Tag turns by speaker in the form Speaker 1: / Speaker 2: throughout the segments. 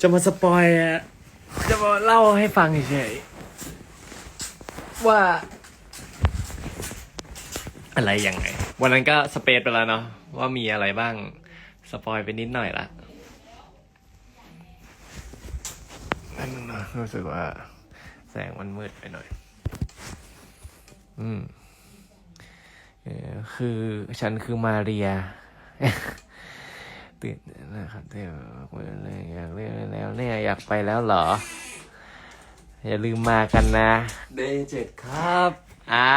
Speaker 1: จะมาสปอยอะจะมาเล่าให้ฟังเฉยๆว่า อะไรยังไง วันนั้นก็สเปซไปแล้วเนาะว่ามีอะไรบ้าง สปอยไปนิดหน่อยละนั่นงนะรู้สึกว่า แสงมันมืดไปหน่อย อืมเออคือฉันคือมาเรีย ตื่นเต้นนะครับเดี๋ยวเลยอยากเล่นแล้วเนี่ยอยากไปแล้วเหรอ อย่าลืมมากันนะ
Speaker 2: เดย์เจ็ดครับ
Speaker 1: อ่า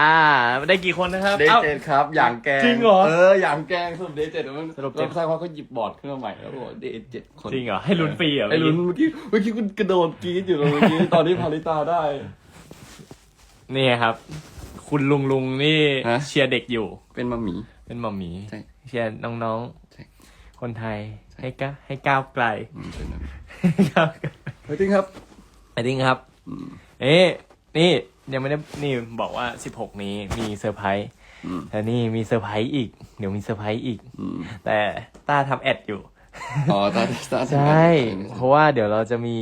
Speaker 1: ได้กี่คนนะครับ
Speaker 2: เดย์
Speaker 1: เอ้า
Speaker 2: เจ็ดครับ อย่างแกง
Speaker 1: จริงเหรอ
Speaker 2: เออ อย่างแกงสรุปเดย์เจ็ดมัน
Speaker 1: สรุปเจ็ด
Speaker 2: แล้วสักพักเขาหยิบบอร์ดขึ้นมาใหม่แล้วบอกเดย์เจ็ดคน
Speaker 1: จริงเหรอ ให้ลุ้นฟรีเหรอ
Speaker 2: ไอ้ลุ้นเมื่อกี้ เมื่อกี้คุณกระโดดกรี๊ดอยู่เลยเมื่อกี้ ตอนนี้พาริตาได้
Speaker 1: นี่ครับ คุณลุงลุงนี่
Speaker 2: ฮะ
Speaker 1: เชียร์เด็กอยู่
Speaker 2: เป็นมัมหมี่
Speaker 1: เป็นหมอหมี
Speaker 2: ใช่
Speaker 1: เชียร์น้อง
Speaker 2: ใช่
Speaker 1: ๆ คนไทยให้ก้าให้ก้าวไกล
Speaker 2: อืมเป็นมัมหมี่
Speaker 1: ให้ก้าวไกล
Speaker 2: เฮ้ยจริงครับ
Speaker 1: ไปดิ้งครับ
Speaker 2: อืม
Speaker 1: เอ๊ะนี่ยังไม่ได้นี่บอกว่า16นี้มีเซอร์ไพรส์
Speaker 2: อืม
Speaker 1: แต่นี่มีเซอร์ไพรส์อีก เดี๋ยวมีเซอร์ไพรส์อีก
Speaker 2: อืม
Speaker 1: แต่ต้าทำแอดอยู่
Speaker 2: อ๋อตาตา
Speaker 1: ใช่ เพราะว่าเดี๋ยวเราจะมี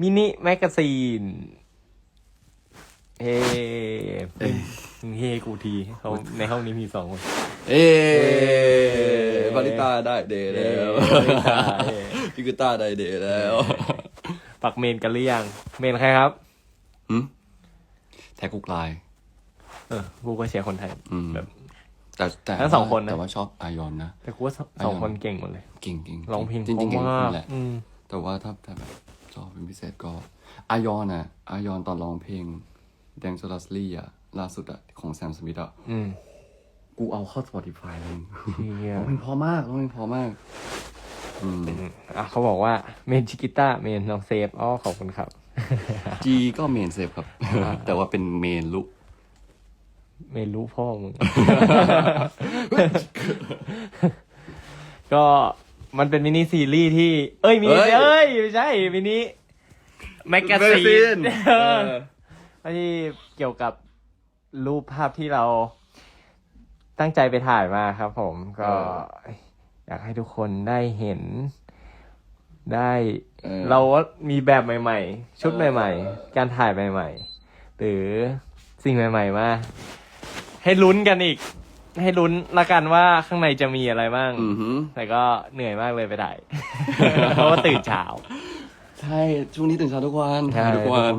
Speaker 1: มินิแมกกาซีนเฮ้เฮ้กูทีเขาในห้องนี้มีสองคน
Speaker 2: เอ๊พาริตาได้เดย์แล้ว
Speaker 1: เอ๊ะเอ๊ะ
Speaker 2: พี่กุต้าได้เดย์แล้ว
Speaker 1: ปักเมนกันหรือยัง เมนใครครับ
Speaker 2: หืมแท็กกุกไลน์
Speaker 1: เออกูก็เชียร์คนไทย
Speaker 2: อืม
Speaker 1: แบบ
Speaker 2: แต่แต่
Speaker 1: ทั้งสองคนนะ
Speaker 2: แต่ว่าชอบอายอนนะ
Speaker 1: แต่กูว่าสองคนเก่งหมดเลย
Speaker 2: เก่งเก่ง
Speaker 1: ร้องเพลง
Speaker 2: จริงๆ
Speaker 1: เพ
Speaker 2: เก่ง
Speaker 1: ราะ
Speaker 2: ทุก
Speaker 1: มา
Speaker 2: ค
Speaker 1: ก
Speaker 2: นแหละ
Speaker 1: อืม
Speaker 2: แต่ว่าถ้าถ้าแบบชอบเป็นพิเศษก็อายอนอะอายอนตอนร้องเพลง d a n g e r o u s l y อะล่าสุดอะของแซมสมิธอะ
Speaker 1: อืม
Speaker 2: กูเอาเข้า Spotify เลย
Speaker 1: เชี่ย
Speaker 2: ร้องเพลงเพอมากร้องเพลงเพอมาก อืม
Speaker 1: อะเขาบอกว่าเมนชิกิต้าเมนน้องเซฟอ๋อขอบคุณครับ
Speaker 2: จีก็เมนเซฟครับ แต่ว่าเป็นเมนลุก
Speaker 1: เมนรู้พ่อมึง ก็มันเป็นมินิซีรีส์ที่ เอ้ยมินิ
Speaker 2: เอ้ย
Speaker 1: เอ้ยไม่ใช่มินิแมกกาซี
Speaker 2: Magazine
Speaker 1: น
Speaker 2: เออ
Speaker 1: ที่เกี่ยวกับรูปภาพที่เรา ตั้งใจไปถ่ายมาครับผมก็อยากให้ทุกคนได้เห็นได้
Speaker 2: เออ
Speaker 1: เราว่ามีแบบใหม่ ๆ ชุดใหม่ ๆ การถ่ายใหม่ ๆ หรือสิ่งใหม่ ๆ มา ให้ลุ้นกันอีก ให้ลุ้นละกันว่าข้างในจะมีอะไรบ้าง
Speaker 2: อือหือ
Speaker 1: แต่ก็เหนื่อยมากเลยไปถ่ายเพราะว่าตื่นเช้า
Speaker 2: ใช่ช่วงนี้ตื่นเช้าทุกวัน
Speaker 1: ใช่
Speaker 2: ถ่ายทุกวัน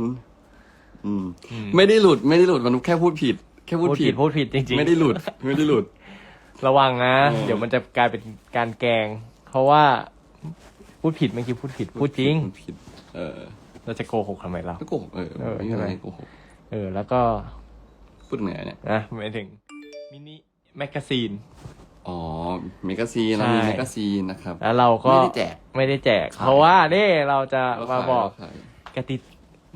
Speaker 2: อืม
Speaker 1: อืม
Speaker 2: ไม่ได้หลุดไม่ได้หลุดมันแค่พูดผิดแค่พูด
Speaker 1: พูด
Speaker 2: ผิ
Speaker 1: ผิ
Speaker 2: ด
Speaker 1: ดพูดผิดจริงๆ
Speaker 2: ไม่ได้หลุดไม่ได้หลุด
Speaker 1: ระวังนะ
Speaker 2: เออ
Speaker 1: เดี๋ยวมันจะกลายเป็นการแกล้งเพราะว่าพูดผิดเมื่อกี้พูดผิดพูดจริง
Speaker 2: พูดผิด เออ
Speaker 1: เราจะโกหกทำไมเรา
Speaker 2: ก็โกหกเออ
Speaker 1: เออ
Speaker 2: ไม่
Speaker 1: ใช่
Speaker 2: มี
Speaker 1: ไหม
Speaker 2: อะไรโกหก
Speaker 1: เออ แล้วก็
Speaker 2: พูดเหนื่อยเนี่ย
Speaker 1: นะไม่ถึงมินิแมกกาซีน
Speaker 2: อ๋อเมกาซีนเรามี
Speaker 1: ใช่
Speaker 2: เมกาซีนนะครับ
Speaker 1: แล้วเราก็
Speaker 2: ไม่ได้แจก
Speaker 1: ไม่ได้แจก
Speaker 2: ขาย
Speaker 1: เพราะว่านี่เราจะ
Speaker 2: เรา
Speaker 1: มา
Speaker 2: ขาย
Speaker 1: บอก
Speaker 2: เราขาย
Speaker 1: กติ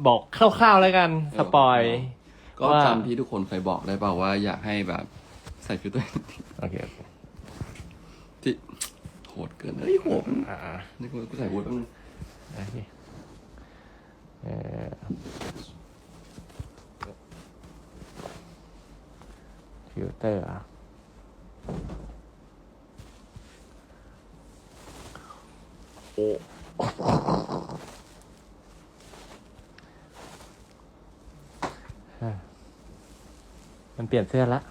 Speaker 1: บอกคร่าวๆแล้วกันสปอย
Speaker 2: ก็
Speaker 1: ว่า
Speaker 2: จำที่ทุกคนเคยบอกได้เปล่าว่าอยากให้แบบใส่ฟิลเตอร์
Speaker 1: โอเค
Speaker 2: ที่โหดเกินเฮ้ยโหด
Speaker 1: อ่า
Speaker 2: นี่กูกูใส่บูทแป๊บนึง
Speaker 1: ๆโอเคเออฟิลเตอร์อะโอ้ มันเปลี่ยนเสื้อละ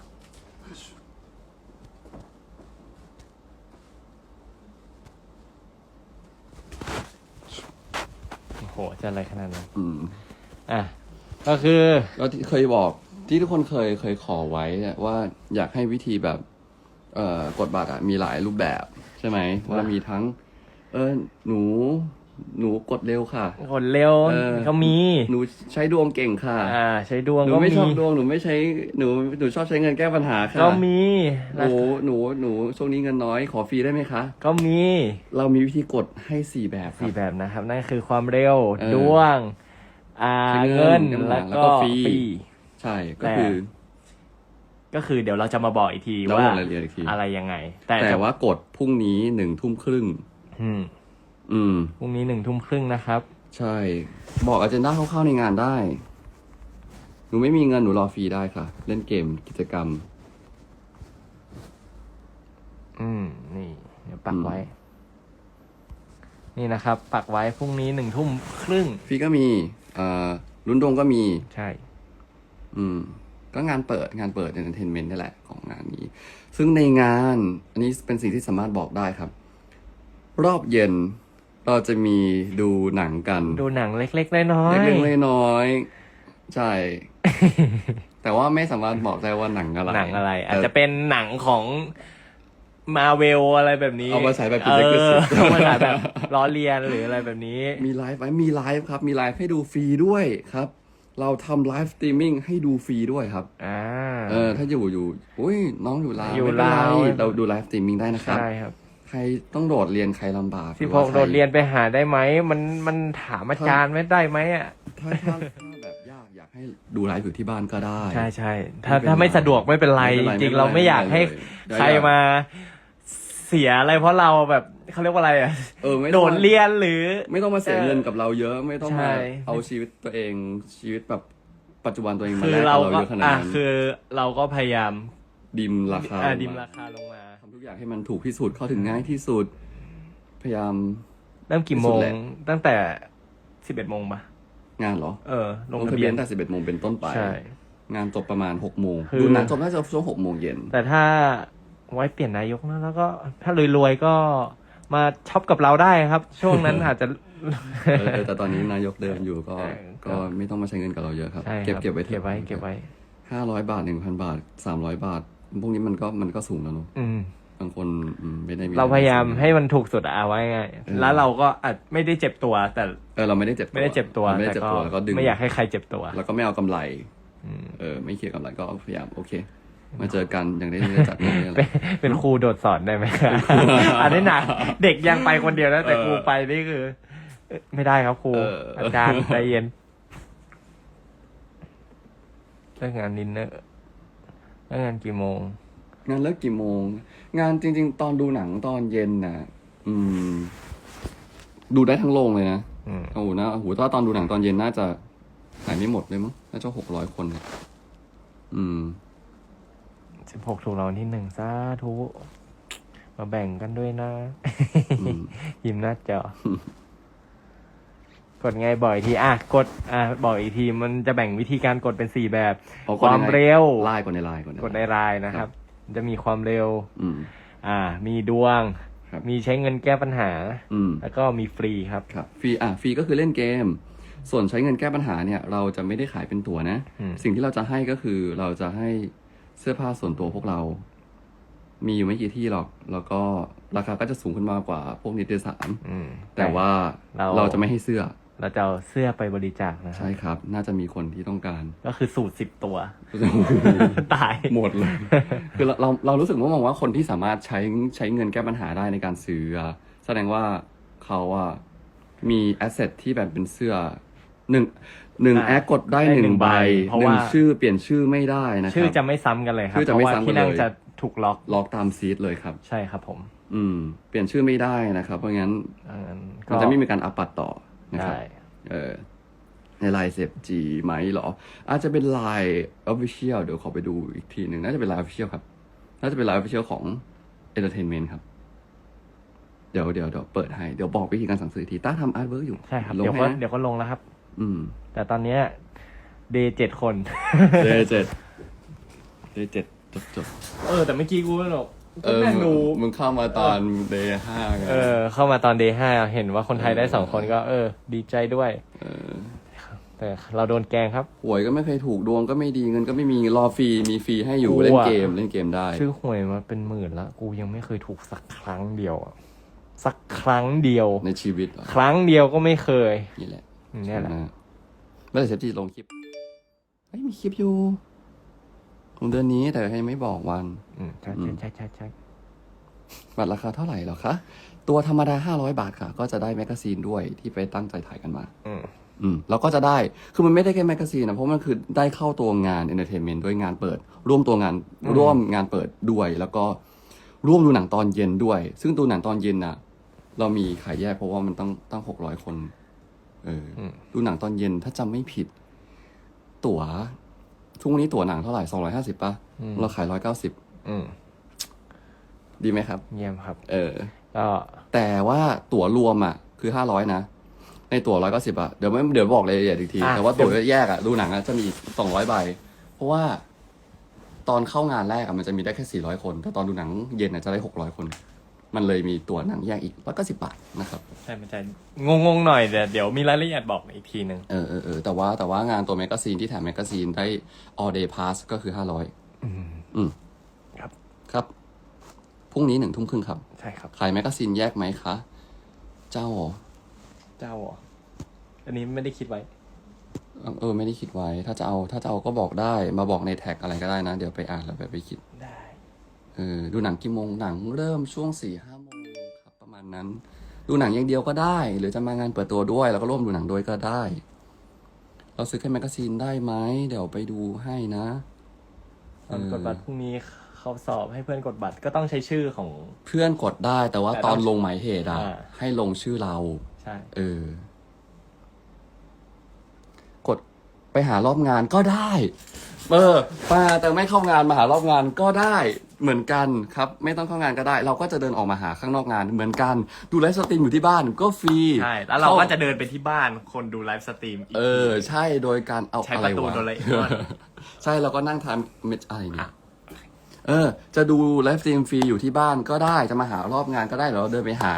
Speaker 1: โอ้โห จะอะไรขนาดนั้น
Speaker 2: อืม
Speaker 1: อะ ก็คือ
Speaker 2: แล้วที่เคยบอกที่ทุกคนเคยเคยขอไว้เนี่ยว่าอยากให้วิธีแบบ เอ่อกดบัตรอะมีหลายรูปแบบ ใช่ไหมว่ามีทั้ง เออหนู หนูกดเร็วค่ะ
Speaker 1: คนเร็ว
Speaker 2: เออ
Speaker 1: เขามี
Speaker 2: หนูใช้ดวงเก่งค่ะ
Speaker 1: อ่า ใช้ดวง
Speaker 2: หนู
Speaker 1: ก็
Speaker 2: ไม่
Speaker 1: มี
Speaker 2: ชอบดวงหนูไม่ใช้หนูหนูชอบใช้เงินแก้ปัญหาค่ะ
Speaker 1: ก็มี
Speaker 2: หนูหนูหนูช่วงนี้เงินน้อยขอฟรีได้ไหมคะ
Speaker 1: ก็มี
Speaker 2: เรามีวิธีกดให้สี่แบบครั
Speaker 1: สี่
Speaker 2: บ
Speaker 1: แบบนะครับ นั่นคือความเร็ว
Speaker 2: เออ
Speaker 1: ดวง อ่า
Speaker 2: ใช้เงิ
Speaker 1: เงิน
Speaker 2: น
Speaker 1: แล้ว
Speaker 2: แล้ว
Speaker 1: ก็
Speaker 2: ก็ฟรี
Speaker 1: ฟรี
Speaker 2: ใช่ก็คือ
Speaker 1: ก็คือเดี๋ยวเราจะมาบอกอีกที
Speaker 2: เรา
Speaker 1: ว่า
Speaker 2: บอกรายละเอียดอีกที
Speaker 1: อะไรยังไง แต่
Speaker 2: แต่
Speaker 1: จะ
Speaker 2: ว่ากดพรุ่งนี้หนึ่งทุ่มครึ่ง
Speaker 1: อืม
Speaker 2: อืม
Speaker 1: พรุ่งนี้หนึ่งทุ่มครึ่งนะครับ
Speaker 2: ใช่ บอกอาเจนดาคร่าวๆในงานได้ หนูไม่มีเงินหนูรอฟรีได้ค่ะ เล่นเกมกิจกรรม
Speaker 1: อืม นี่ เดี๋ยวปักไว้ นี่นะครับ ปักไว้พรุ่งนี้หนึ่งทุ่มครึ่ง
Speaker 2: ฟรีก็มีเอ่อลุ้นดวงก็มี
Speaker 1: ใช่
Speaker 2: อืม ก็งานเปิดงานเปิด entertainment นี่แหละของงานนี้ ซึ่งในงาน อันนี้เป็นสิ่งที่สามารถบอกได้ครับ รอบเย็น เราจะมีดูหนังกัน
Speaker 1: ดูหนังเล็กๆน้อย
Speaker 2: เล็กๆน้อยๆใช่ แต่ว่าไม่สามารถบอกได้ว่าหนังอะไร
Speaker 1: หนังอะไร อาจ
Speaker 2: แต่
Speaker 1: จะเป็นหนังของมาเวลอะไรแบบนี้
Speaker 2: เอามาฉายแบบ
Speaker 1: เอ
Speaker 2: prerequisite
Speaker 1: อเอามาฉายแบบล้อเลียนหรืออะไรแบบนี้
Speaker 2: มีไลฟ์ไหมมีไลฟ์ครับ มีไลฟ์ให้ดูฟรีด้วยครับ เราทำไลฟ์สตรีมมิ่งให้ดูฟรีด้วยครับ
Speaker 1: อ่า
Speaker 2: เออถ้าอยู่อยู่อุ้ยน้องอยู่ลาว
Speaker 1: อยู่
Speaker 2: ไม่เป็นไร
Speaker 1: ลาว
Speaker 2: เราดูไลฟ์สตรีมมิ่งได้นะครับ
Speaker 1: ใช่ครับ
Speaker 2: ใครต้องโดดเรียนใครลำบาก
Speaker 1: สิบ
Speaker 2: ห
Speaker 1: ห
Speaker 2: อกว่าใค
Speaker 1: โดดเรียนไปหาได้ไหมมันมันถามอาจารย์ไม่ได้ไหมอะ
Speaker 2: ถ้าถ้าถ้าแบบยากอยากให้ดูไลฟ์อยู่ที่บ้านก็ได้
Speaker 1: ใช่ใช่ถ้า
Speaker 2: ไม่เป็น
Speaker 1: ถ้าไม่สะดวกไม่เป็นไร
Speaker 2: ไม่เป็นไร
Speaker 1: จริง
Speaker 2: ไม่เป็นไร
Speaker 1: ๆเราไม่อยากให้
Speaker 2: ไม่เป็นไร
Speaker 1: ใครมาเสียอะไรเพราะเราแบบเขาเรียกว่าอะไรอะ
Speaker 2: เออไม่
Speaker 1: โด
Speaker 2: ต้อง
Speaker 1: ด
Speaker 2: มา
Speaker 1: เรียนหรือ
Speaker 2: ไม่ต้องมาเสียเงินกับเราเยอะไม่ต้อง
Speaker 1: ใช่
Speaker 2: มาเอาชีวิตตัวเองชีวิตแบบปัจจุบันตัวเองมา
Speaker 1: คือ
Speaker 2: แลกกับ
Speaker 1: เรา
Speaker 2: เรา
Speaker 1: ก็
Speaker 2: เยอะขนาด
Speaker 1: อะ
Speaker 2: นั้น
Speaker 1: คือเราก็พยายาม
Speaker 2: ดิมราคา
Speaker 1: อะ
Speaker 2: ลง
Speaker 1: ดิม
Speaker 2: มา
Speaker 1: ราคาลงมา
Speaker 2: ทำทุกอย่างให้มันถูกที่สุดเข้าถึงง่ายที่สุด พยายาม
Speaker 1: เริ่มกี่โม
Speaker 2: ที่สุ
Speaker 1: ง
Speaker 2: ดแหละ
Speaker 1: ตั้งแต่สิบเอ็ดโมงปะ
Speaker 2: งานเหรอ
Speaker 1: เออล
Speaker 2: ล
Speaker 1: ง
Speaker 2: ง
Speaker 1: ทะ
Speaker 2: ทะ
Speaker 1: เบี
Speaker 2: เบี
Speaker 1: ย
Speaker 2: ย
Speaker 1: น
Speaker 2: นตั้งแต่สิบเอ็ดโมงเป็นต้นไป
Speaker 1: ใช่
Speaker 2: งานจบประมาณหกโมง
Speaker 1: คือ
Speaker 2: ดูหนังจบน่าจะช่วงหกโมงเย็น
Speaker 1: แต่ถ้าไว้เปลี่ยนนายกนะแล้วก็ ถ้ารวยๆก็มาช็อปกับเราได้ครับ ช่วงนั้นอาจจะ
Speaker 2: เออเออแต่ตอนนี้นายกเดิมอยู่ก็
Speaker 1: เออก็
Speaker 2: ก็ไม่ต้องมาใช้เงินกับเราเยอะครับ
Speaker 1: ใช่
Speaker 2: เก็บ
Speaker 1: ครับ
Speaker 2: เก็บไว้ถอะ
Speaker 1: เก็บไว้เก็บไว้
Speaker 2: ห้าร้อยบาทหนึ่งพันบาทสามร้อยบาท พวกนี้มันก็มันก็สูงแล้วเนอะ
Speaker 1: อืม
Speaker 2: บางคนอืมไม่ได้มี
Speaker 1: เราพยายามให้มันถูกสุดอะเอาไว้ไงาย
Speaker 2: เออ
Speaker 1: แล้วเราก็อาจไม่ได้เจ็บตัว แต่
Speaker 2: เออเราไม่ได้เจ็บตัว
Speaker 1: ไม่ได้เจ็บตัว
Speaker 2: ราไม่ได้
Speaker 1: แต่
Speaker 2: เจ็บ
Speaker 1: ก็
Speaker 2: ตัวแล้วก็ดึง
Speaker 1: ไม่อยากให้ใครเจ็บตัว
Speaker 2: แล้วก็ไม่เอากำไร
Speaker 1: อืม
Speaker 2: เออ ไม่เคลียร์กำไรก็พยายามโอเค มาเจอกันอย่างได้ได้จัดงานนี่แห
Speaker 1: เป็น
Speaker 2: ละ
Speaker 1: เป็นครูโดดสอนได้ไหมครับ อันนี้หนักเด็กยังไปคนเดียวนะแต่
Speaker 2: เออ
Speaker 1: ครูไปนี่คือเอ้ยไม่ได้ครับครู
Speaker 2: เอออ
Speaker 1: อาจารย์ใจเย็นเลิกงานดินเนอร์ เลิกงานกี่โมง
Speaker 2: งานเลิกกี่โมง งานจริง ๆ ตอนดูหนังตอนเย็นน่ะ อืม ดูได้ทั้งโรงเลยนะ
Speaker 1: อืม
Speaker 2: โอ้โหนะโอ้โหถ้าตอนดูหนังตอนเย็นน่าจะหายไม่หมดเลยมั้งน่าจะหกร้อยคนเนี่ยอืม
Speaker 1: สิบหกถูกรางวัลที่หนึ่งสาธุมาแบ่งกันด้วยนะ
Speaker 2: อืม
Speaker 1: ยิ้มหน้าจอ กดไงบอกอีกทีอะกดอะบอกอีกทีมันจะแบ่งวิธีการกดเป็นสี่แบบ
Speaker 2: เอาก
Speaker 1: ค
Speaker 2: ด
Speaker 1: วาม
Speaker 2: ในไลน์
Speaker 1: เร็ว
Speaker 2: ไลน์กดในไลน์กดใน
Speaker 1: กดในไลน์นะครับ จะมีความเร็ว
Speaker 2: อืม
Speaker 1: อ่า มีดวง
Speaker 2: ครับ
Speaker 1: มีใช้เงินแก้ปัญหา
Speaker 2: อืม
Speaker 1: แล้วก็มีฟรีครับ
Speaker 2: ครับฟรีอะฟรีก็คือเล่นเกม ส่วนใช้เงินแก้ปัญหาเนี่ย เราจะไม่ได้ขายเป็นตั๋วนะ
Speaker 1: อืม
Speaker 2: สิ่งที่เราจะให้ก็คือเราจะให้เสื้อผ้าส่วนตัวพวกเรา มีอยู่ไม่กี่ที่หรอก แล้วก็ราคาก็จะสูงขึ้นมากกว่าพวกนิตยสาร
Speaker 1: อืม
Speaker 2: แต่ว่า
Speaker 1: เรา
Speaker 2: เราจะไม่ให้เสื้อ
Speaker 1: เราจะเอาเสื้อไปบริจาคนะครั
Speaker 2: ใช่ครับ น่าจะมีคนที่ต้องการ
Speaker 1: ก็คือสูตรสิบตัว ตาย
Speaker 2: หมดเลย คือเราเราเรารู้สึกว่ามองว่าคนที่สามารถใช้ใช้เงินแก้ปัญหาได้ในการซื้ออะแสดงว่าเขาอะมีแอสเซทที่แบบเป็นเสื้อหนึ่งหนึ่ง
Speaker 1: อะ
Speaker 2: แอคกดได้
Speaker 1: ได้
Speaker 2: ห
Speaker 1: หนึ่
Speaker 2: นึ่ง
Speaker 1: ง
Speaker 2: ใบ
Speaker 1: ใบเพราะ
Speaker 2: หนึ่ง
Speaker 1: ว่า
Speaker 2: ชื่อเปลี่ยนชื่อไม่ได้นะค
Speaker 1: ชื่อ
Speaker 2: รับ
Speaker 1: จะไม่ซ้ำกันเลยครับ
Speaker 2: ชื่อจะ
Speaker 1: เพ
Speaker 2: ไม่
Speaker 1: ราะว่า
Speaker 2: ซ้ำกัน
Speaker 1: ที่นั่ง
Speaker 2: เลย
Speaker 1: จะถูกล็อก
Speaker 2: ล็อกตามซีดเลยครับ
Speaker 1: ใช่ครับผม
Speaker 2: อืม เปลี่ยนชื่อไม่ได้นะครับ เพราะงั้น
Speaker 1: อ่า
Speaker 2: มันจะไม่มีการอัปปัดต่อ นะครับ
Speaker 1: ได้
Speaker 2: เออในไลน์เซฟจีไหมเหรอ อาจจะเป็นไลน์ Official เดี๋ยวขอไปดูอีกทีหนึ่งน่าจะเป็นไลน์ Official ครับ น่าจะเป็นไลน์ Official ของ Entertainment ครับ เดี๋ยวเดี๋ยวเดี๋ยวเปิดให้ เดี๋ยวบอกวิธีการสั่งซื้ออีกทีต้าทำอาร์ตเวิร์กอยู่
Speaker 1: ใช่ครับ
Speaker 2: ลง
Speaker 1: เดี๋ยว
Speaker 2: ให้
Speaker 1: ก็
Speaker 2: นะ
Speaker 1: เดี๋ยวก็ลงแล้วครับ
Speaker 2: อืม
Speaker 1: แต่ตอนเนี้ยเดย์เจ็ดคน
Speaker 2: เดเจ็ดเดเจ็ดจบจบ
Speaker 1: เออ แต่เมื่อกี้กูไม่หรอก
Speaker 2: เออ
Speaker 1: นั่งดู
Speaker 2: มึงเข้ามาตอนเดย์ห้าไง
Speaker 1: เออ เข้ามาตอนเดย์ห้าเห็นว่าคนไทยได้สองคนก็ เออ ดีใจด้วย
Speaker 2: เออ
Speaker 1: แต่เราโดนแกล้งครับ
Speaker 2: หวยก็ไม่เคยถูกดวงก็ไม่ดีเงินก็ไม่มีรอฟรีมีฟรีให้อยู่
Speaker 1: กลัว
Speaker 2: เล่นเกมเล่นเกมได้
Speaker 1: ชื่อหวยมาเป็นหมื่นละกูยังไม่เคยถูกสักครั้งเดียวอะสักครั้งเดียว
Speaker 2: ในชีวิตเหรอ
Speaker 1: ครั้งเดียวก็ไม่เคย
Speaker 2: นี่แหละ
Speaker 1: เนี่ยแหละ
Speaker 2: นะเมื่อไหร่เซฟจีลงคลิปเฮ้ยมีคลิปอยู่ ของเดือนนี้แต่ยังไม่บอกวัน
Speaker 1: อืมใช่
Speaker 2: อืม
Speaker 1: ใช่ใช่ใช่
Speaker 2: บัตรราคาเท่าไหร่เหรอคะ ตัวธรรมดา500บาทค่ะ ก็จะได้แมกกาซีนด้วยที่ไปตั้งใจถ่ายกันมา
Speaker 1: อืม
Speaker 2: อืมแล้วก็จะได้ คือมันไม่ได้แค่แมกกาซีนนะ เพราะมันคือได้เข้าตัวงานเอนเตอร์เทนเมนต์ด้วยงานเปิด ร่วมตัวงานร่วมงานเปิดด้วย แล้วก็ร่วมดูหนังตอนเย็นด้วย ซึ่งดูหนังตอนเย็นน่ะ เรามีขายแยกเพราะว่ามันต้องตั้งหกร้อยคน เอออ
Speaker 1: ม
Speaker 2: ดูหนังตอนเย็นถ้าจำไม่ผิด ตั๋ว ทุกวันนี้ตั๋วหนังเท่าไหร่สองร้อยห้าสิบป่ะเราขายร้อยเก้าสิบ
Speaker 1: อืม
Speaker 2: ดีไหมครับ
Speaker 1: เยี่ยมครับ
Speaker 2: เออ
Speaker 1: ก็
Speaker 2: แต่ว่าตั๋วรวมอะ คือคือห้าร้อยนะ ในตั๋วร้อยเก้าสิบอะเดี๋ยวไม่เดี๋ยวบอกรายละเอียดอีกที
Speaker 1: อะ
Speaker 2: แต่ว่าตั๋วแยกอะดูหนังอะจะมีสองร้อยใบ เพราะว่า ตอนเข้างานแรกอะมันจะมีได้แค่สี่ร้อยคน แต่ตอนดูหนังเย็นอะจะได้หกร้อยคน มันเลยมีตั๋วหนังแยกอีกร้อยเก้าสิบบาทนะครับ
Speaker 1: ใช่มันจะงงๆหน่อยแต่เดี๋ยวมีรายละเอียดบอกอีกทีหนึ่ง
Speaker 2: เออเออเออแต่ว่าแต่ว่างานตัวแมกกาซีนที่แถมแมกกาซีนได้ all day pass ก็คือห้าร้อยอืม
Speaker 1: ครับ
Speaker 2: ครับ พรุ่งนี้หนึ่งทุ่มครึ่งครับ
Speaker 1: ใช่ครับ
Speaker 2: ขายแมกกาซีนแยกไหมคะ เจ้าเหรอ
Speaker 1: เจ้าเหรออันนี้ไม่ได้คิดไว้
Speaker 2: เออ ไม่ได้คิดไว้ ถ้าจะเอา ถ้าจะเอาก็บอกได้ มาบอกในแท็กอะไรก็ได้นะ เดี๋ยวไปอ่านแล้วไปไปคิด
Speaker 1: ได้
Speaker 2: เออดูหนังกี่โมงหนังเริ่มช่วงสี่ห้าโมงครับประมาณนั้น ดูหนังอย่างเดียวก็ได้ หรือจะมางานเปิดตัวด้วย แล้วก็ร่วมดูหนังด้วยก็ได้ เราซื้อแค่แมกกาซีนได้ไหมเดี๋ยวไปดูให้นะ
Speaker 1: ตอนกดบัตรพรุ่งนี้เขาสอบให้เพื่อนกดบัตรก็ต้องใช้ชื่อของ
Speaker 2: เพื่อนกดได้แต่ว่า
Speaker 1: แต่
Speaker 2: ต
Speaker 1: ต้
Speaker 2: อ
Speaker 1: อนง
Speaker 2: ลงหมายเหตุอะ
Speaker 1: อ่า
Speaker 2: ให้ลงชื่อเรา
Speaker 1: ใช่
Speaker 2: เออ กด ไปหารอบงานก็ได้ เออมาแต่ไม่เข้างานมาหารอบงานก็ได้เหมือนกันครับ ไม่ต้องเข้างานก็ได้ เราก็จะเดินออกมาหาข้างนอกงานเหมือนกัน ดูไลฟ์สตรีมอยู่ที่บ้านก็ฟรี
Speaker 1: ใช่แล้วเราก็จะเดินไปที่บ้านคนดูไลฟ์สตรีมอีก
Speaker 2: เออ ใช่โดยการเอา
Speaker 1: ใช้
Speaker 2: อะ
Speaker 1: ป
Speaker 2: ไร
Speaker 1: ระตู
Speaker 2: วะ
Speaker 1: โดเรมอน
Speaker 2: ใช่เราก็นั่งทำเมจอะไรเนี่ยเออ จะดูไลฟ์สตรีมฟรีอยู่ที่บ้านก็ได้จะมาหารอบงานก็ได้หรือเราเดินไปหา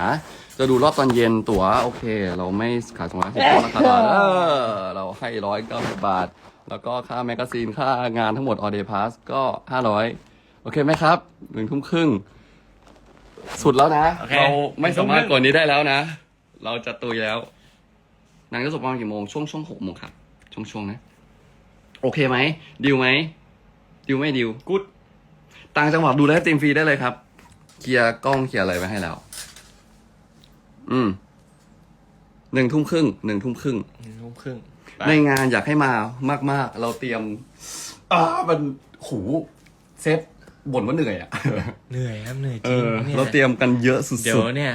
Speaker 2: จะดูรอบตอนเย็นตั๋วโอเค เราไม่ขายสองร้อยสิบราคาเออเราให้ร้อยเก้าสิบบาท แล้วก็ค่าแมกกาซีนค่างานทั้งหมดออเดย์พาสก็ห้าร้อยโอเคไหมครับหนึ่งทุ่มครึ่งสุดแล้วนะ
Speaker 1: โอเค
Speaker 2: เราไม่สามารถ
Speaker 1: หนึ่งทุ่มครึ่ง
Speaker 2: กว่านี้ได้แล้วนะ เราจะตุยแล้วหนังจะจบประมาณกี่โมงช่วงช่วงหกโมงครับช่วงช่วงๆนะ โอเคไหมดิวไหมดิวไม่ดิว
Speaker 1: กุ๊ด
Speaker 2: ต่างจังหวัดดูไลฟ์สตรีมฟรีได้เลยครับเคลียร์กล้องเคลียร์อะไรไว้ให้แล้ว อืมหนึ่งทุ่มครึ่งหนึ่งทุ่มครึ่ง
Speaker 1: หนึ่งทุ่มครึ่ง
Speaker 2: ในงานอยากให้มามาก ๆ เราเตรียมอ่ามันหูเซฟบ่นว่าเหนื่อยอะ
Speaker 1: เหนื่อยครับเหนื่อยจ
Speaker 2: เอ
Speaker 1: ริง
Speaker 2: อ
Speaker 1: เนี่ย
Speaker 2: เราเตรียมกันเยอะสุ
Speaker 1: เดี๋ยว
Speaker 2: ด
Speaker 1: เนี่ย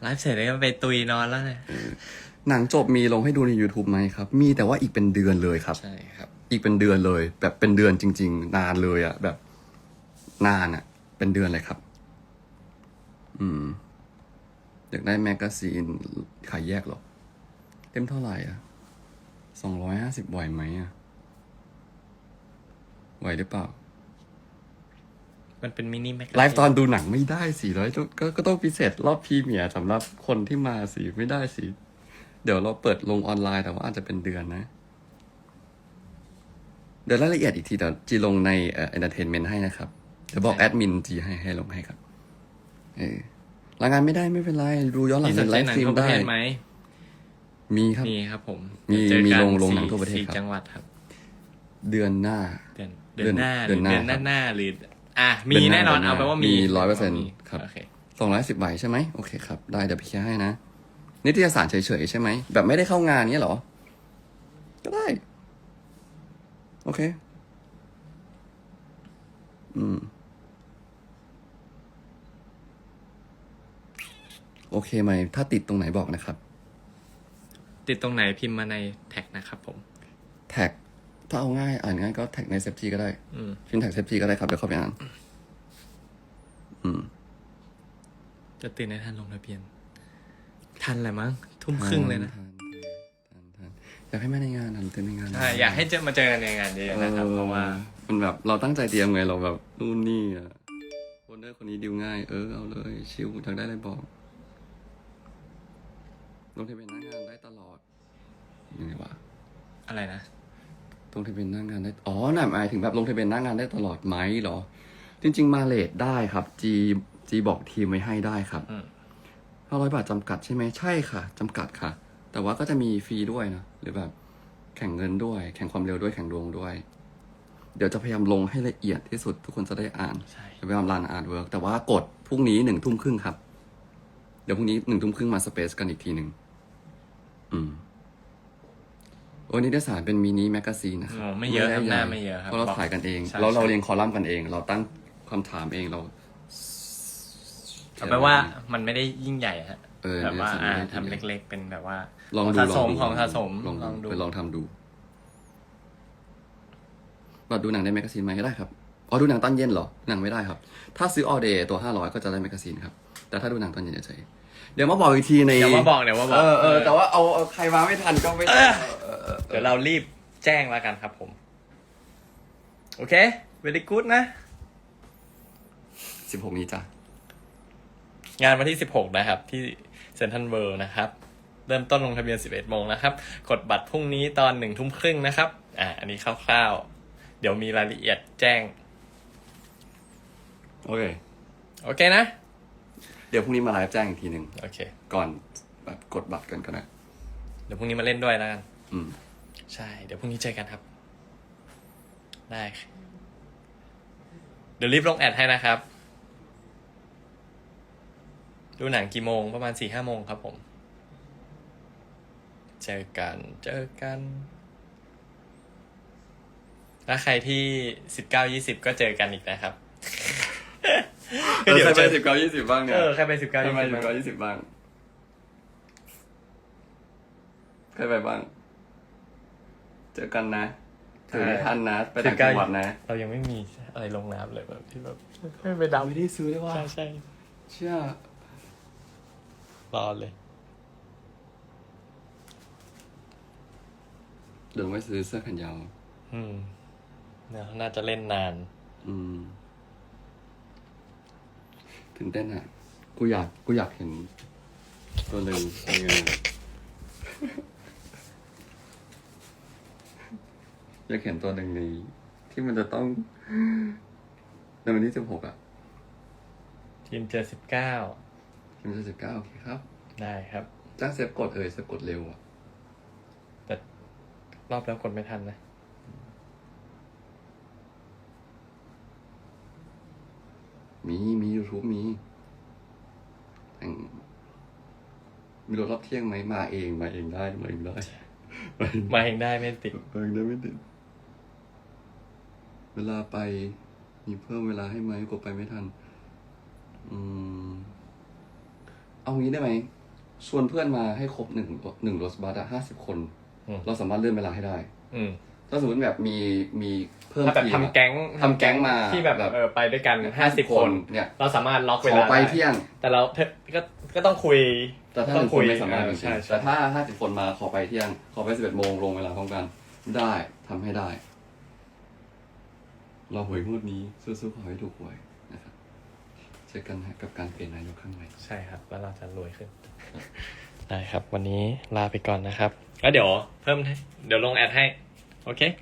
Speaker 1: ไลฟ์เสร็จแล้วก็ไปตุยนอนแล้วเนี่ย
Speaker 2: ๆหนังจบมีลงให้ดูใน YouTube ไหมครับ มีแต่ว่าอีกเป็นเดือนเลยครับ
Speaker 1: ใช่ครับ
Speaker 2: อีกเป็นเดือนเลย แบบเป็นเดือนจริง ๆ นานเลยอะแบบ นานอะเป็นเดือนเลยครับ อืม อยากได้แมกกาซีนขายแยกเหรอ เต็มเท่าไหร่อะสองร้อยห้าสิบไหวไหมอะไหวหรือเปล่า
Speaker 1: มันเป็นมินิแม็ก
Speaker 2: ไลฟ์ตอนดูหนังไม่ได้สิร้อยก็ก็ต้องพิเศษรอบพรีเมียร์สำหรับคนที่มาสิไม่ได้สิ เดี๋ยวเราเปิดลงออนไลน์แต่ว่าอาจจะเป็นเดือนนะ เดี๋ยวรายละเอียดอีกทีเดี๋ยวจีลงในเอ่อ entertainment ให้นะครับ เดี๋ยวบอกแอดมินจีให้ให้ลงให้ครับ เออ รายงานไม่ได้ไม่เป็นไร ดูย้อนหลัง
Speaker 1: มีส
Speaker 2: ใน
Speaker 1: น
Speaker 2: ไล
Speaker 1: ใจ
Speaker 2: ฟ์
Speaker 1: หนั
Speaker 2: ส
Speaker 1: ง
Speaker 2: ตรีม
Speaker 1: ทั่วประ
Speaker 2: ได้
Speaker 1: เทศไหม
Speaker 2: มีครับ
Speaker 1: มีครับผม
Speaker 2: มี
Speaker 1: เจอ
Speaker 2: มี
Speaker 1: กัน
Speaker 2: ลงลง
Speaker 1: สี่
Speaker 2: หนังทั่วประเทศ
Speaker 1: สี่
Speaker 2: ครับ
Speaker 1: จังหวัดครับ
Speaker 2: เดือนหน้า
Speaker 1: เดือนเดือนหน้า
Speaker 2: เดือนหน้า
Speaker 1: เดือนหน้าหน้าหรืออะมี
Speaker 2: เดือนหน้า
Speaker 1: แน่นอน
Speaker 2: เดือนหน้า
Speaker 1: เอาไปว่ามี
Speaker 2: มี100%ครับ
Speaker 1: โอเค
Speaker 2: สองร้อยสิบใบใช่ไหมโอเคครับ ได้เดี๋ยวพี่เคลียร์ให้นะ นิตยสารเฉยๆใช่ไหม แบบไม่ได้เข้างานเนี้ยเหรอ ก็ได้ โอเค อืม โอเคไหม ถ้าติดตรงไหนบอกนะครับ
Speaker 1: ติดตรงไหนพิมพ์มาในแท็กนะครับผม
Speaker 2: แท็ก ถ้าเอาง่าย อ่านง่ายก็แท็กในเซฟจีก็ได้
Speaker 1: อืม
Speaker 2: พิมพ์แท็กเซฟจีก็ได้ครับ เดี๋ยวเข้าไปอ่าน อืม
Speaker 1: จะตื่นในทันลงทะเบียน ทันแหละมั้ง ทุ่มครึ่งเลยนะ
Speaker 2: ทัทัทันทันอยากให้มาในงานทันตื่นในงาน
Speaker 1: ใช่อยากให้เจอมาเจอกันในงานเยอะๆนะครับ เพราะว่า
Speaker 2: มันแบบเราตั้งใจเตรียมไงเราแบบนู่นนี่อะคนเดอร์คนนี้ดิวง่าย เออเอาเลยชิวอยากได้อะไรบอก ลงทะเบียนหน้างานได้ตลอดยังไงวะ
Speaker 1: อะไรนะ
Speaker 2: ลงทะเบียนหน้างานได้ อ๋อน่ะหมายถึงแบบลงทะเบียนหน้างานได้ตลอดไหมเหรอ จริง ๆ มาเลทได้ครับ จีจีบอกทีมไว้ให้ได้ครับ
Speaker 1: อืม
Speaker 2: ห้าร้อยบาทจำกัดใช่ไหมใช่ค่ะจำกัดค่ะ แต่ว่าก็จะมีฟรีด้วยนะ หรือแบบแข่งเงินด้วย แข่งความเร็วด้วยแข่งดวงด้วย เดี๋ยวจะพยายามลงให้ละเอียดที่สุดทุกคนจะได้อ่าน
Speaker 1: ใช่
Speaker 2: จะพยายามรันอ่านเวิร์กแต่ว่ากดพรุ่งนี้หนึ่งทุ่มครึ่งครับ เดี๋ยวพรุ่งนี้หนึ่งทุ่มครึ่งมาสเปซกันอีกทีหนึ่งอืมโอ้นิตยสารเป็นมินิแมกกาซีนนะครั
Speaker 1: อ๋อไม่เยอะครับ
Speaker 2: ด้
Speaker 1: หน้า
Speaker 2: ใญ่
Speaker 1: ไม่เยอะครับ
Speaker 2: เพราะเราถ่ายกันเอง
Speaker 1: ใช่
Speaker 2: แล้วเรา
Speaker 1: ใช่
Speaker 2: เรียงคอลัมน์กันเอง เราตั้งคำถามเองเรา
Speaker 1: เอาไปนว่ามันไม่ได้ยิ่งใหญ่ฮะ
Speaker 2: เออ
Speaker 1: แบบว่า
Speaker 2: นิตยสร
Speaker 1: อ่า
Speaker 2: ไม่ได้
Speaker 1: ทำเล็ก ๆ เป็นแบบว่า
Speaker 2: ลอง
Speaker 1: ของ
Speaker 2: ดู
Speaker 1: สะ
Speaker 2: ล
Speaker 1: ส
Speaker 2: อง
Speaker 1: ม
Speaker 2: ดู
Speaker 1: ของสะสม
Speaker 2: ลอง
Speaker 1: ลองดู
Speaker 2: ไปลองทำดูบัตรดูหนังในแมกกาซีนไหมก็ได้ครับอ๋อดูหนังตอนเย็นเหรอหนังไม่ได้ครับ ถ้าซื้อออเดย์ตัวห้าร้อยก็จะได้แมกกาซีนครับ แต่ถ้าดูหนังตอนเย็นจะใช้เดี๋ยวมาบอกอีกทีใน
Speaker 1: เดี๋ยวมาบอกเดี๋ยวมาบอก
Speaker 2: เออเออแต่ว่าเอาเอาใครมาไม่ทันก็ไม่
Speaker 1: เออ
Speaker 2: เออเออ
Speaker 1: เดี๋ยวเรารีบแจ้งแล้วกันครับผม โอเค very good นะ
Speaker 2: สิบหกนี้จ้ะ
Speaker 1: งานวันที่ 16 นะครับ ที่เซนทันเวิลด์นะครับ เริ่มต้นลงทะเบียน 11 โมงนะครับ กดบัตรพรุ่งนี้ตอนหนึ่งทุ่มครึ่งนะครับ อ่า อันนี้คร่าวๆ เดี๋ยวมีรายละเอียดแจ้ง
Speaker 2: โอเค
Speaker 1: โอเคนะ
Speaker 2: เดี๋ยวพรุ่งนี้มาไลฟ์แจ้งอีกทีหนึ่ง
Speaker 1: โอเค
Speaker 2: ก่อนแบบกดบัตรกันก็ได้
Speaker 1: เดี๋ยวพรุ่งนี้มาเล่นด้วยแล้วกัน
Speaker 2: อืม
Speaker 1: ใช่ เดี๋ยวพรุ่งนี้เจอกันครับ ได้เดี๋ยวรีบลงแอดให้นะครับ ดูหนังกี่โมงประมาณสี่ห้าโมงครับผม เจอกัน เจอกัน ถ้าใครที่สิบเก้ายี่สิบก็เจอกันอีกนะครับ
Speaker 2: เดี๋ยว
Speaker 1: เจ
Speaker 2: ใคร
Speaker 1: อ
Speaker 2: ไปสิบเก้ายี่สิบบ้างเนี่ย
Speaker 1: เออใครไปสิบเก้า
Speaker 2: ใคร
Speaker 1: ยี่
Speaker 2: ไป
Speaker 1: สิบ
Speaker 2: สิบเก้ายี่สิบบ้างใครไปบ้าง เจอกันนะถึงไม่ทันนะ ไปต่างจังหวัดนะ
Speaker 1: เรายังไม่มีอะไรลงน้ำเลยแบบที่แบบไม่ไปดำ
Speaker 2: ไม่ได้ซื้อเลยว่า
Speaker 1: ใช่ใช่
Speaker 2: เชื่อ
Speaker 1: รอเลย
Speaker 2: เดี๋ยวไม่ซื้อเสื้อแขนยาว
Speaker 1: อืมเดี๋ยวน่าจะเล่นนาน
Speaker 2: อืม ตื่นเต้นอะ กูอยาก กูอยากเห็น ตัวหนึ่งเป็นไงอยากเห็นตัวหนึ่งในที่มันจะต้องในวันที่สิบหกอะ
Speaker 1: ทีมเจอสิบเก้า
Speaker 2: ที่มันจะสิบเก้าโอเคครับ
Speaker 1: ได้ครับ
Speaker 2: จ้างเซฟกดเอ่ยเซฟกดเร็วอะ
Speaker 1: แต่รอบแล้วกดไม่ทันนะ
Speaker 2: มี มียูทูบมีแต่งมีรถรอบเที่ยงไหมมาเองมาเองได้มาเองได้มาเอง
Speaker 1: มาเองได้ไม่ติด
Speaker 2: มาเองได้ไม่ติด เวลาไปมีเพิ่มเวลาให้ไหมกดไปไม่ทัน อืม เอางี้ได้ไหมชวนเพื่อนมาให้ครบหนึ่งหนึ่งรถบัสอะห้าสิบคน
Speaker 1: อืม
Speaker 2: เราสามารถเลื่อนเวลาให้ได้
Speaker 1: อืม
Speaker 2: ถ้าสมมติแบบมีมีเพิ่ม
Speaker 1: ถ้าแบบ
Speaker 2: ทีม
Speaker 1: ทำ
Speaker 2: อะ
Speaker 1: แก๊ง
Speaker 2: ทำแก๊งมา
Speaker 1: ที่แบบ
Speaker 2: แบบ
Speaker 1: เออไปด้วยกันห้าสิบคน
Speaker 2: เนี่ย
Speaker 1: เราสามารถล็อก
Speaker 2: ข
Speaker 1: เว
Speaker 2: อ
Speaker 1: ลา
Speaker 2: ไป
Speaker 1: ด้
Speaker 2: เที่ยง
Speaker 1: แต่เราเธอก็ก็ต้องคุย
Speaker 2: แต่ถ้าห
Speaker 1: ต้อ
Speaker 2: นึ่
Speaker 1: ง
Speaker 2: งค
Speaker 1: คุ
Speaker 2: น
Speaker 1: ย
Speaker 2: ไม่สามารถจริง
Speaker 1: ใช่
Speaker 2: ๆ
Speaker 1: ใช่
Speaker 2: แต่ถ้าห้าสิบคนมาขอไปเที่ยง ขอไปสิบเอ็ดโมงลงเวลาพร้อมกัน ได้ทำให้ได้ เราหวยงวดนี้สู้ๆขอให้ถูกหวยนะครับเจอกันฮะกับการเปลี่ยนนายกข้างใน
Speaker 1: ใช่ครับ แล้วเราจะรวยขึ้น ได้ครับ วันนี้ลาไปก่อนนะครับแล้วเดี๋ยวเพิ่มให้เดี๋ยวลงแอดให้ โอเค